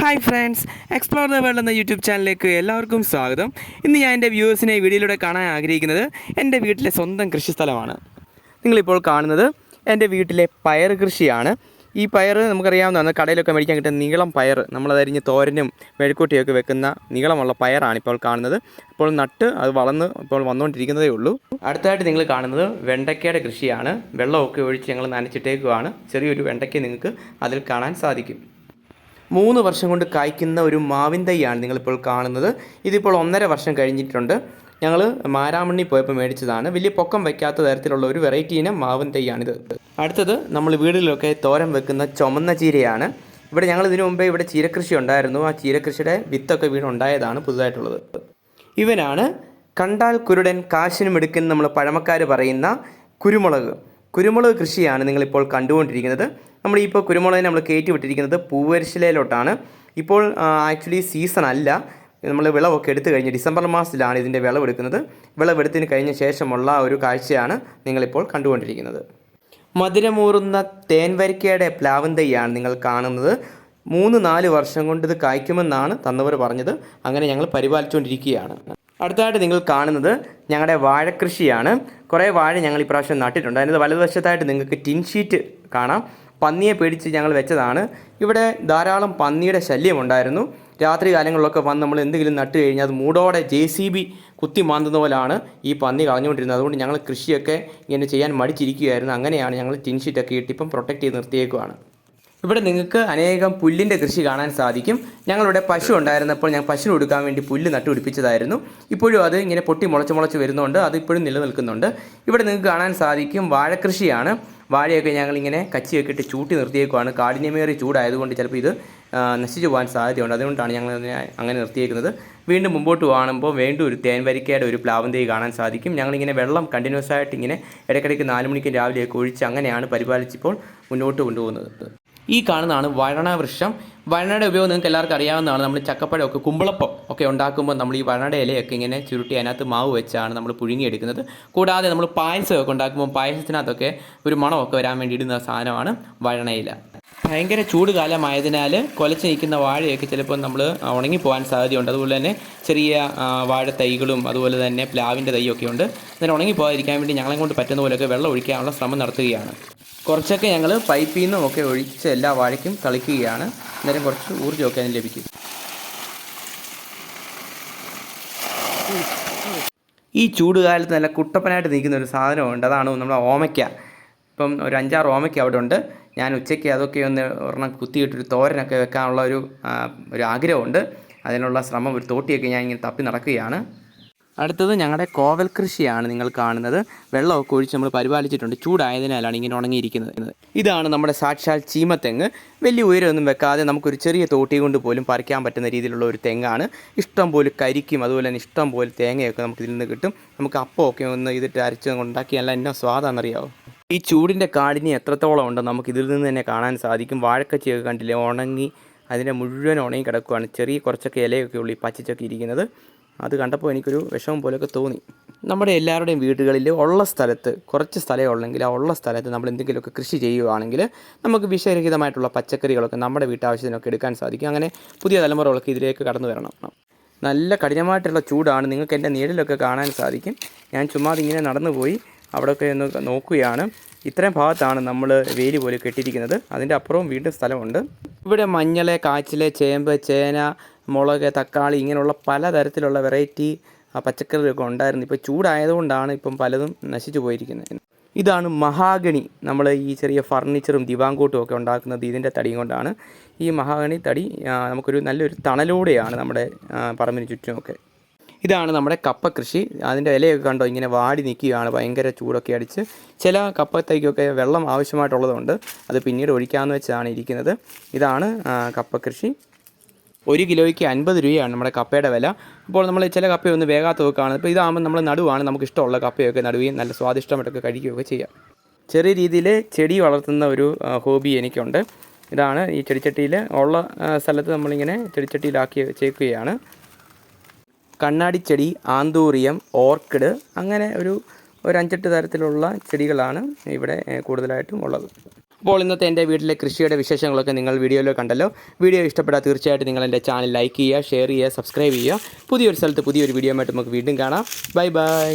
Hi friends explore the world എന്ന YouTube ചാനലിലേക്ക് എല്ലാവർക്കും സ്വാഗതം. ഇന്ന് ഞാൻ എന്റെ വ്യൂവേഴ്സിനെ വീഡിയോയിലൂടെ കാണാൻ ആഗ്രഹിക്കുന്നത് എന്റെ വീട്ടിലെ സ്വന്തം കൃഷിസ്ഥലമാണ് നിങ്ങളിപ്പോൾ കാണുന്നത് എന്റെ വീട്ടിലെ പയർ കൃഷിയാണ്. ഈ പയർ നമുക്കറിയാവുന്നതാണ് കടയിലൊക്കെ മേടിക്കാൻ കിട്ടുന്ന നീളം പയർ. നമ്മളതരിഞ്ഞ് തോരനും മെഴുക്കൂട്ടിയൊക്കെ വെക്കുന്ന നീളമുള്ള പയറാണ് ഇപ്പോൾ കാണുന്നത്. ഇപ്പോൾ നട്ട് അത് വളർന്ന് ഇപ്പോൾ വന്നുകൊണ്ടിരിക്കുന്നതേ ഉള്ളൂ. അടുത്തതായിട്ട് നിങ്ങൾ കാണുന്നത് വെണ്ടയ്ക്കയുടെ കൃഷിയാണ്. വെള്ളമൊക്കെ ഒഴിച്ച് ഞങ്ങൾ നനച്ചിട്ടേക്കുവാണ്. ചെറിയൊരു വെണ്ടയ്ക്ക നിങ്ങൾക്ക് അതിൽ കാണാൻ സാധിക്കും. മൂന്ന് വർഷം കൊണ്ട് കായ്ക്കുന്ന ഒരു മാവിൻ തൈയാണ് നിങ്ങളിപ്പോൾ കാണുന്നത്. ഇതിപ്പോൾ ഒന്നര വർഷം കഴിഞ്ഞിട്ടുണ്ട്. ഞങ്ങൾ മാരാമണ്ണി പോയപ്പോൾ മേടിച്ചതാണ്. വലിയ പൊക്കം വയ്ക്കാത്ത തരത്തിലുള്ള ഒരു വെറൈറ്റി ഇനം മാവിൻ തൈയാണിത്. അടുത്തത് നമ്മൾ വീടുകളിലൊക്കെ തോരം വെക്കുന്ന ചുമന്ന ചീരയാണ്. ഇവിടെ ഞങ്ങൾ ഇതിനു മുമ്പേ ഇവിടെ ചീരകൃഷി ഉണ്ടായിരുന്നു. ആ ചീരകൃഷിയുടെ വിത്തൊക്കെ വീണുണ്ടായതാണ് പുതുതായിട്ടുള്ളത്. ഇവനാണ് കണ്ടാൽ കുരുടൻ കാശിനും എടുക്കുന്ന നമ്മൾ പഴമക്കാർ പറയുന്ന കുരുമുളക്. കുരുമുളക് കൃഷിയാണ് നിങ്ങളിപ്പോൾ കണ്ടുകൊണ്ടിരിക്കുന്നത്. നമ്മൾ ഇപ്പോൾ കുരുമുളകിനെ നമ്മൾ കയറ്റി വിട്ടിരിക്കുന്നത് പൂവരിശിലയിലോട്ടാണ്. ഇപ്പോൾ ആക്ച്വലി സീസൺ അല്ല. നമ്മൾ വിളവൊക്കെ എടുത്തു കഴിഞ്ഞ് ഡിസംബർ മാസത്തിലാണ് ഇതിന്റെ വിളവെടുക്കുന്നത്. വിളവെടുത്തിന് കഴിഞ്ഞ ശേഷമുള്ള ഒരു കാഴ്ചയാണ് നിങ്ങളിപ്പോൾ കണ്ടുകൊണ്ടിരിക്കുന്നത്. മധുരമൂറുന്ന തേൻവരിക്കയുടെ പ്ലാവൻ നിങ്ങൾ കാണുന്നത്. മൂന്ന് നാല് വർഷം കൊണ്ട് ഇത് കായ്ക്കുമെന്നാണ് തന്നവർ പറഞ്ഞത്. അങ്ങനെ ഞങ്ങൾ പരിപാലിച്ചുകൊണ്ടിരിക്കുകയാണ്. അടുത്തതായിട്ട് നിങ്ങൾ കാണുന്നത് ഞങ്ങളുടെ വാഴക്കൃഷിയാണ് കുറേ വാഴ ഞങ്ങൾ ഇപ്രാവശ്യം നട്ടിട്ടുണ്ട്. അതിന്റെ വലതുവശത്തായിട്ട് നിങ്ങൾക്ക് ടിൻ ഷീറ്റ് കാണാം. പന്നിയെ പേടിച്ച് ഞങ്ങൾ വെച്ചതാണ്. ഇവിടെ ധാരാളം പന്നിയുടെ ശല്യമുണ്ടായിരുന്നു. രാത്രി കാലങ്ങളിലൊക്കെ വന്ന് നമ്മൾ എന്തെങ്കിലും നട്ട് കഴിഞ്ഞാൽ അത് മൂടോടെ ജെ സി ബി കുത്തി മാന്തുന്ന പോലാണ് ഈ പന്നി കളഞ്ഞുകൊണ്ടിരുന്നത്. അതുകൊണ്ട് ഞങ്ങൾ കൃഷിയൊക്കെ ഇങ്ങനെ ചെയ്യാൻ മടിച്ചിരിക്കുകയായിരുന്നു. അങ്ങനെയാണ് ഞങ്ങൾ ടിൻ ഷീറ്റൊക്കെ ഇട്ടിപ്പം പ്രൊട്ടക്റ്റ് ചെയ്ത് നിർത്തിയേക്കുവാണ്. ഇവിടെ നിങ്ങൾക്ക് അനേകം പുല്ലിന്റെ കൃഷി കാണാൻ സാധിക്കും. ഞങ്ങളിവിടെ പശു ഉണ്ടായിരുന്നപ്പോൾ ഞാൻ പശു കൊടുക്കാൻ വേണ്ടി പുല്ല് നട്ടുപിടിപ്പിച്ചതായിരുന്നു. ഇപ്പോഴും അത് ഇങ്ങനെ പൊട്ടി മുളച്ച് മുളച്ച് വരുന്നുണ്ട്. അത് ഇപ്പോഴും നിലനിൽക്കുന്നുണ്ട്. ഇവിടെ നിങ്ങൾക്ക് കാണാൻ സാധിക്കും വാഴക്കൃഷിയാണ്. വാഴയൊക്കെ ഞങ്ങളിങ്ങനെ കച്ചിയൊക്കെ ഇട്ട് ചൂട്ടി നിർത്തിയേക്കുവാണ്. കാഠിന്യമേറിയ ചൂടായതുകൊണ്ട് ചിലപ്പോൾ ഇത് നശിച്ചു പോകാൻ സാധ്യതയുണ്ട്. അതുകൊണ്ടാണ് ഞങ്ങൾ അങ്ങനെ നിർത്തിയേക്കുന്നത്. വീണ്ടും മുമ്പോട്ട് കാണുമ്പോൾ വീണ്ടും ഒരു തേൻവരിക്കയുടെ ഒരു പ്ലാവൻ കാണാൻ സാധിക്കും. ഞങ്ങളിങ്ങനെ വെള്ളം കണ്ടിന്യൂസ് ആയിട്ട് ഇങ്ങനെ ഇടയ്ക്കിടയ്ക്ക് നാല് മണിക്കും രാവിലെയൊക്കെ ഒഴിച്ച് അങ്ങനെയാണ് പരിപാലിച്ചിപ്പോൾ മുന്നോട്ട് കൊണ്ടുപോകുന്നത്. ഈ കാണുന്നതാണ് വരണവൃക്ഷം വഴണയുടെ ഉപയോഗം നിങ്ങൾക്ക് എല്ലാവർക്കും അറിയാവുന്നതാണ്. നമ്മൾ ചക്കപ്പഴമൊക്കെ കുമ്പളപ്പം ഒക്കെ ഉണ്ടാക്കുമ്പോൾ നമ്മൾ ഈ വരണയുടെ ഇലയൊക്കെ ഇങ്ങനെ ചുരുട്ടി അതിനകത്ത് മാവ് വെച്ചാണ് നമ്മൾ പുഴുങ്ങിയെടുക്കുന്നത്. കൂടാതെ നമ്മൾ പായസമൊക്കെ ഉണ്ടാക്കുമ്പോൾ പായസത്തിനകത്തൊക്കെ ഒരു മണമൊക്കെ വരാൻ വേണ്ടി ഇടുന്ന സാധനമാണ് വഴണയില ഭയങ്കര ചൂട് കാലമായതിനാൽ കൊലച്ച് നിൽക്കുന്ന വാഴയൊക്കെ ചിലപ്പോൾ നമ്മൾ ഉണങ്ങി ഉണങ്ങിപ്പോകാൻ സാധ്യതയുണ്ട്. അതുപോലെ തന്നെ ചെറിയ വാഴ തൈകളും അതുപോലെ തന്നെ പ്ലാവിന്റെ തൈയൊക്കെ ഉണ്ട്. അതിന് ഉണങ്ങിപ്പോകാതിരിക്കാൻ വേണ്ടി ഞങ്ങളെ കൊണ്ട് പറ്റുന്ന പോലെയൊക്കെ വെള്ളം ഒഴിക്കാനുള്ള ശ്രമം നടത്തുകയാണ്. കുറച്ചൊക്കെ ഞങ്ങൾ പൈപ്പിൽ നിന്നും ഒക്കെ ഒഴിച്ച് എല്ലാ വാഴയ്ക്കും തളിക്കുകയാണ്. അന്നേരം കുറച്ച് ഊർജമൊക്കെ അതിന് ലഭിക്കും. ഈ ചൂട് കാലത്ത് നല്ല കുട്ടപ്പനായിട്ട് നിൽക്കുന്ന ഒരു സാധനമുണ്ട്. അതാണ് നമ്മുടെ ഓമയ്ക്ക. ഇപ്പം ഒരു അഞ്ചാറ് ഓമയ്ക്ക അവിടെ ഉണ്ട്. ഞാൻ ഉച്ചയ്ക്ക് അതൊക്കെ ഒന്ന് ഒരെണ്ണം കുത്തിയിട്ടൊരു തോരനൊക്കെ വെക്കാനുള്ള ഒരു ഒരു ആഗ്രഹമുണ്ട്. അതിനുള്ള ശ്രമം ഒരു തോട്ടിയൊക്കെ ഞാൻ ഇങ്ങനെ തപ്പി നടക്കുകയാണ്. അടുത്തത് ഞങ്ങളുടെ കോവൽ കൃഷിയാണ് നിങ്ങൾ കാണുന്നത്. വെള്ളമൊക്കെ ഒഴിച്ച് നമ്മൾ പരിപാലിച്ചിട്ടുണ്ട്. ചൂടായതിനാലാണ് ഇങ്ങനെ ഉണങ്ങിയിരിക്കുന്നത്. ഇതാണ് നമ്മുടെ സാക്ഷാൽ ചീമത്തെങ്ങ്. വലിയ ഉയരമൊന്നും വെക്കാതെ നമുക്കൊരു ചെറിയ തോട്ടി കൊണ്ട് പോലും പറിക്കാൻ പറ്റുന്ന രീതിയിലുള്ള ഒരു തെങ്ങാണ്. ഇഷ്ടം പോലെ കരിക്കും അതുപോലെ തന്നെ ഇഷ്ടം പോലെ തേങ്ങയൊക്കെ നമുക്ക് ഇതിൽ നിന്ന് കിട്ടും. നമുക്ക് അപ്പമൊക്കെ ഒന്ന് ഇതിട്ട് അരച്ച് ഉണ്ടാക്കിയാൽ എന്നാ സ്വാദാണെന്നറിയാവോ ഈ ചൂടിന്റെ കാഠിന്യം എത്രത്തോളം ഉണ്ടോ നമുക്ക് ഇതിൽ നിന്ന് തന്നെ കാണാൻ സാധിക്കും? വാഴക്കച്ചിയൊക്കെ കണ്ടില്ലേ? ഉണങ്ങി അതിന്റെ മുഴുവൻ ഉണങ്ങി കിടക്കുകയാണ് ചെറിയ കുറച്ചൊക്കെ ഇലയൊക്കെ ഉള്ളി പച്ചിച്ചൊക്കെ ഇരിക്കുന്നത്. അത് കണ്ടപ്പോൾ എനിക്കൊരു വിഷമം പോലെയൊക്കെ തോന്നി. നമ്മുടെ എല്ലാവരുടെയും വീടുകളിൽ ഉള്ള സ്ഥലത്ത് കുറച്ച് സ്ഥലമേ ഉള്ളെങ്കിൽ ആ ഉള്ള സ്ഥലത്ത് നമ്മൾ എന്തെങ്കിലുമൊക്കെ കൃഷി ചെയ്യുകയാണെങ്കിൽ നമുക്ക് വിഷരഹിതമായിട്ടുള്ള പച്ചക്കറികളൊക്കെ നമ്മുടെ വീട്ടാവശ്യത്തിനൊക്കെ എടുക്കാൻ സാധിക്കും. അങ്ങനെ പുതിയ തലമുറകളൊക്കെ ഇതിലേക്ക് കടന്നു വരണം. നല്ല കഠിനമായിട്ടുള്ള ചൂടാണ്. നിങ്ങൾക്ക് എന്റെ നിഴലിലൊക്കെ കാണാൻ സാധിക്കും. ഞാൻ ചുമ്മാതിങ്ങനെ നടന്നു പോയി അവിടെയൊക്കെ ഒന്ന് നോക്കുകയാണ്. ഇത്രയും ഭാഗത്താണ് നമ്മൾ വേലി പോലെ കെട്ടിയിരിക്കുന്നത്. അതിന്റെ അപ്പുറവും വീണ്ടും സ്ഥലമുണ്ട്. ഇവിടെ മഞ്ഞൾ കാച്ചിൽ ചേമ്പ് ചേന മുളക് തക്കാളി ഇങ്ങനെയുള്ള പലതരത്തിലുള്ള വെറൈറ്റി പച്ചക്കറികളൊക്കെ ഉണ്ടായിരുന്നു. ഇപ്പോൾ ചൂടായതുകൊണ്ടാണ് ഇപ്പം പലതും നശിച്ചു പോയിരിക്കുന്നത്. ഇതാണ് മഹാഗണി. നമ്മൾ ഈ ചെറിയ ഫർണിച്ചറും ദിവാങ്കൂട്ടും ഒക്കെ ഉണ്ടാക്കുന്നത് ഇതിന്റെ തടി കൊണ്ടാണ്. ഈ മഹാഗണി തടി നമുക്കൊരു നല്ലൊരു തണലൂടെയാണ് നമ്മുടെ പറമ്പിന് ചുറ്റുമൊക്കെ ഇതാണ് നമ്മുടെ കപ്പ കൃഷി. അതിന്റെ ഇലയൊക്കെ കണ്ടോ ഇങ്ങനെ വാടി നിൽക്കുകയാണ് ഭയങ്കര ചൂടൊക്കെ അടിച്ച്. ചില കപ്പത്തേക്കൊക്കെ വെള്ളം ആവശ്യമായിട്ടുള്ളതുകൊണ്ട് അത് പിന്നീട് ഒഴിക്കാമെന്ന് വെച്ചാണ് ഇരിക്കുന്നത്. ഇതാണ് കപ്പ കൃഷി. ഒരു കിലോയ്ക്ക് അൻപത് രൂപയാണ് നമ്മുടെ കപ്പയുടെ വില. അപ്പോൾ നമ്മൾ ചില കപ്പയൊന്ന് വേഗാത്ത വെക്കുകയാണ് ഇപ്പോൾ ഇതാകുമ്പോൾ നമ്മൾ നടുവാണ് നമുക്ക് ഇഷ്ടമുള്ള കപ്പയൊക്കെ നടുകയും നല്ല സ്വാദിഷ്ടമായിട്ടൊക്കെ കഴിക്കുകയൊക്കെ ചെയ്യാം. ചെറിയ രീതിയിൽ ചെടി വളർത്തുന്ന ഒരു ഹോബി എനിക്കുണ്ട്. ഇതാണ് ഈ ചെടിച്ചട്ടിയിൽ ഉള്ള സ്ഥലത്ത് നമ്മളിങ്ങനെ ചെടിച്ചട്ടിയിലാക്കി വെച്ചേക്കുകയാണ്. കണ്ണാടിച്ചെടി ആന്തൂറിയം ഓർക്കിഡ് അങ്ങനെ ഒരു ഒരു അഞ്ചെട്ട് തരത്തിലുള്ള ചെടികളാണ് ഇവിടെ കൂടുതലായിട്ടും ഉള്ളത്. അപ്പോൾ ഇന്നത്തെ എന്റെ വീട്ടിലെ കൃഷിയുടെ വിശേഷങ്ങളൊക്കെ നിങ്ങൾ വീഡിയോയിൽ കണ്ടല്ലോ. വീഡിയോ ഇഷ്ടപ്പെട്ടാൽ തീർച്ചയായിട്ടും നിങ്ങൾ എന്റെ ചാനൽ ലൈക്ക് ചെയ്യുക ഷെയർ ചെയ്യുക സബ്സ്ക്രൈബ് ചെയ്യുക. പുതിയൊരു സ്ഥലത്ത് പുതിയൊരു വീഡിയോ ആയിട്ട് നമുക്ക് വീണ്ടും കാണാം. Bye bye.